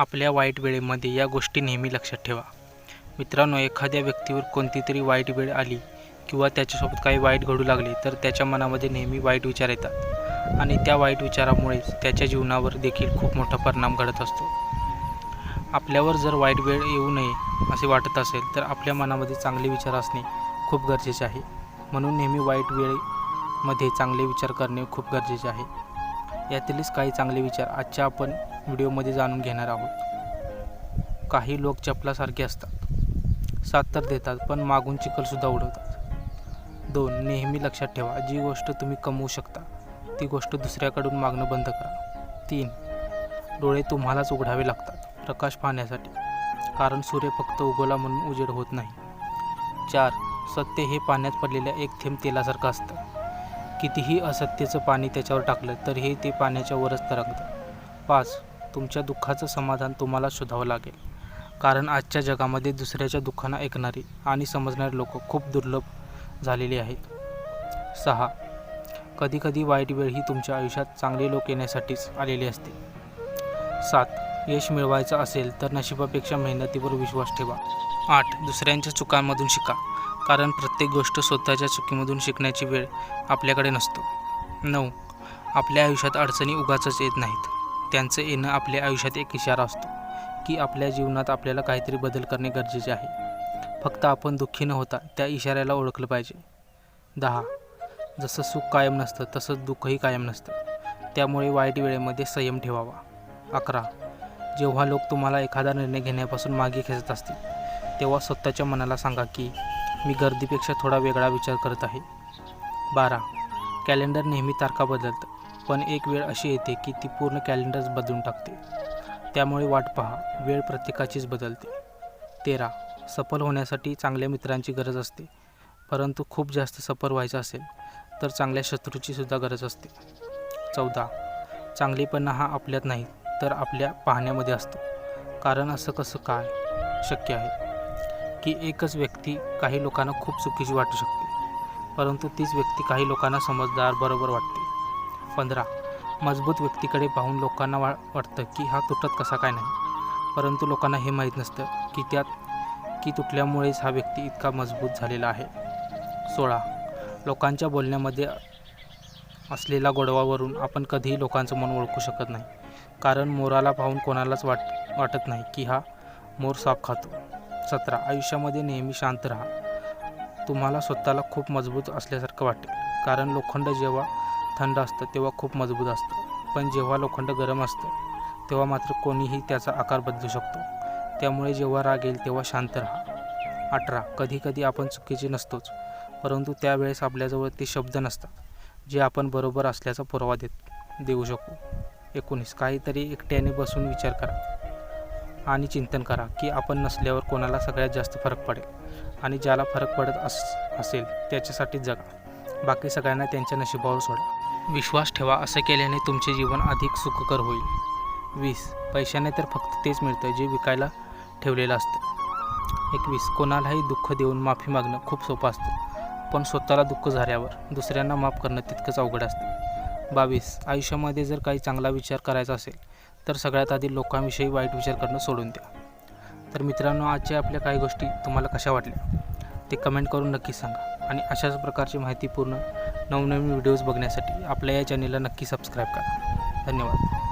आपल्या वाईट वेळेमध्ये या गोष्टी नेहमी लक्षात ठेवा. मित्रांनो एखाद्या व्यक्तीवर कोणती तरी वाईट वेळ आली किंवा त्याच्यासोबत काही वाईट घडू लागले तर त्याच्या मनामध्ये नेहमी वाईट विचार येतात. आणि त्या वाईट विचारामुळेच त्याच्या जीवनावर देखील खूप मोठा परिणाम घडत असतो. आपल्यावर जर वाईट वेळ येऊ नये असे वाटत असेल तर आपल्या मनामध्ये चांगले विचार असणे खूप गरजेचे आहे. म्हणून नेहमी वाईट वेळेमध्ये चांगले विचार करणे खूप गरजेचे आहे. यातीलच काही चांगले विचार आजच्या आपण व्हिडिओमध्ये जाणून घेणार आहोत. काही लोक चपलासारखे असतात. साथ तर देतात पण मागून चिखलसुद्धा उडवतात. दोन नेहमी लक्षात ठेवा जी गोष्ट तुम्ही कमवू शकता ती गोष्ट दुसऱ्याकडून मागणं बंद करा. तीन डोळे तुम्हालाच उघडावे लागतात प्रकाश पाहण्यासाठी. कारण सूर्य फक्त उगवला म्हणून उजेड होत नाही. चार सत्य हे पाण्यात पडलेल्या एक थेंब तेलासारखं असतं. कितीही असत्यचं पाणी त्याच्यावर टाकलं तरीही ते पाण्याच्या वरच तरंगतं. पाच तुमच्या दुःखाचं समाधान तुम्हाला शोधावं लागेल. कारण आजच्या जगामध्ये दुसऱ्याच्या दुःखांना ऐकणारी आणि समजणारी लोक खूप दुर्लभ झालेली आहेत. सहा. कधीकधी वाईट वेळ ही तुमच्या आयुष्यात चांगले लोक येण्यासाठीच आलेली असते. सात. यश मिळवायचं असेल तर नशिबापेक्षा मेहनतीवर विश्वास ठेवा. आठ. दुसऱ्यांच्या चुकांमधून शिका. कारण प्रत्येक गोष्ट स्वतःच्या चुकीमधून शिकण्याची वेळ आपल्याकडे नसतो. नऊ. आपल्या आयुष्यात अडचणी उगाचच येत नाहीत. त्यांचं येणं आपल्या आयुष्यात एक इशारा असतो की आपल्या जीवनात आपल्याला काहीतरी बदल करणे गरजेचे आहे. फक्त आपण दुःखी न होता त्या इशाऱ्याला ओळखलं पाहिजे. दहा. जसं सुख कायम नसतं तसंच दुःखही कायम नसतं. त्यामुळे वाईट वेळेमध्ये संयम ठेवावा. अकरा. जेव्हा लोक तुम्हाला एखादा निर्णय घेण्यापासून मागे खेचत असतील तेव्हा स्वतःच्या मनाला सांगा की मी गर्दीपेक्षा थोडा वेगळा विचार करत आहे. बारा. कॅलेंडर नेहमी तारखा बदलतं. पण एक वेळ अशी येते की ती पूर्ण कॅलेंडर बदलून टाकते. त्यामुळे वाट पहा वेळ प्रत्येकाचीच बदलते. तेरा सफल होण्यासाठी चांगल्या मित्रांची गरज असते. परंतु खूप जास्त सफल व्हायचं असेल तर चांगल्या शत्रूची सुद्धा गरज असते. चौदा चांगलेपणा हा आपल्यात नाही तर आपल्या पाहण्यामध्ये असतो. कारण असं कसं काय शक्य आहे? की एकच व्यक्ती काही लोकांना खूप चुकीची वाटू शकते. परंतु तीच व्यक्ती काही लोकांना समजदार बरोबर वाटते. पंधरा. मजबूत व्यक्तीकडे पाहून लोकांना वा वाटतं की हा तुटत कसा काय नाही. परंतु लोकांना हे माहीत नसतं की त्यात की तुटल्यामुळेच हा व्यक्ती इतका मजबूत झालेला आहे. सोळा. लोकांच्या बोलण्यामध्ये असलेला गोडवावरून आपण कधीही लोकांचं मन ओळखू शकत नाही. कारण मोराला पाहून कोणालाच वाट वाटत नाही की हा मोर साप खातो. सतरा. आयुष्यामध्ये नेहमी शांत राहा. तुम्हाला स्वतःला खूप मजबूत असल्यासारखं वाटेल. कारण लोखंड जेव्हा थंड असतं तेव्हा खूप मजबूत असतं. पण जेव्हा लोखंड गरम असतं तेव्हा मात्र कोणीही त्याचा आकार बदलू शकतो. त्यामुळे जेव्हा राग येईल तेव्हा शांत राहा. अठरा. कधीकधी आपण चुकीचे नसतोच परंतु त्यावेळेस आपल्याजवळ ते शब्द नसतात जे आपण बरोबर असल्याचा पुरावा देत देऊ शकू. एकोणीस. काहीतरी एकट्याने बसून विचार करा आणि चिंतन करा की आपण नसल्यावर कोणाला सगळ्यात जास्त फरक पडेल आणि ज्याला फरक पडत अस असेल त्याच्यासाठीच जगा. बाकी सगळ्यांना त्यांच्या नशिबावर सोडा. विश्वास ठेवा असं केल्याने तुमचे जीवन अधिक सुखकर होईल. वीस. पैशाने तर फक्त तेच मिळतं जे विकायला ठेवलेलं असतं. एकवीस. कोणालाही दुःख देऊन माफी मागणं खूप सोपं असतं. पण स्वतःला दुःख झाल्यावर दुसऱ्यांना माफ करणं तितकंच अवघड असतं. बावीस. आयुष्यामध्ये जर काही चांगला विचार करायचा असेल तर सगळ्यात आधी लोकांविषयी वाईट विचार करणं सोडून द्या. तर मित्रांनो आजच्या आपल्या काही गोष्टी तुम्हाला कशा वाटल्या? ते कमेंट करून नक्की सांगा. आणि अशाच प्रकारची माहितीपूर्ण नवनवीन व्हिडिओज बघण्यासाठी आपल्या या चॅनेलला नक्की सबस्क्राईब करा. धन्यवाद.